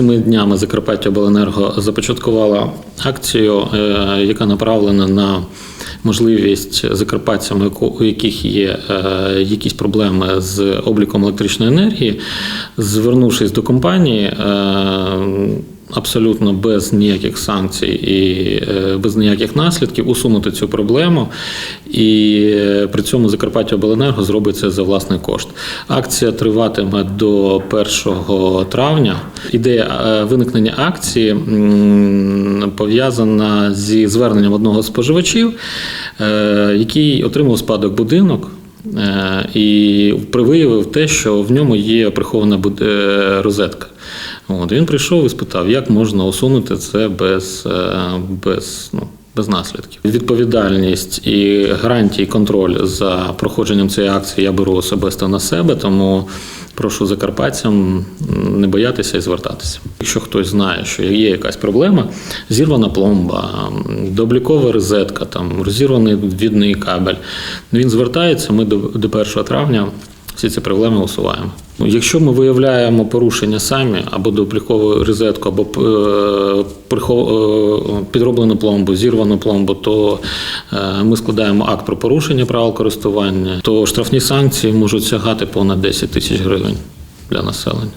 Цими днями Закарпаття Обленерго започаткувала акцію, е, яка направлена на можливість закарпатцям, у яких є е, якісь проблеми з обліком електричної енергії, звернувшись до компанії. Абсолютно без ніяких санкцій і е, без ніяких наслідків усунути цю проблему, і е, при цьому Закарпаття Обленерго зробить це за власний кошт. Акція триватиме до 1 травня. Ідея е, виникнення акції пов'язана зі зверненням одного з споживачів, який отримав спадок будинок. Е, І виявив те, що в ньому є прихована е, розетка. От, він прийшов і спитав, як можна усунути це без, е, без, ну, без наслідків. Відповідальність і гарантії, контроль за проходженням цієї акції я беру особисто на себе, тому прошу закарпатцям не боятися і звертатися. Якщо хтось знає, що є якась проблема, зірвана пломба, дооблікова розетка, там розірваний відний кабель, він звертається. Ми до 1 травня всі ці проблеми усуваємо. Ну, Якщо ми виявляємо порушення самі або дооблікову розетку, або е, е, підроблену пломбу, зірвану пломбу, то е, ми складаємо акт про порушення правил користування, то штрафні санкції можуть сягати понад 10 тисяч гривень для населення.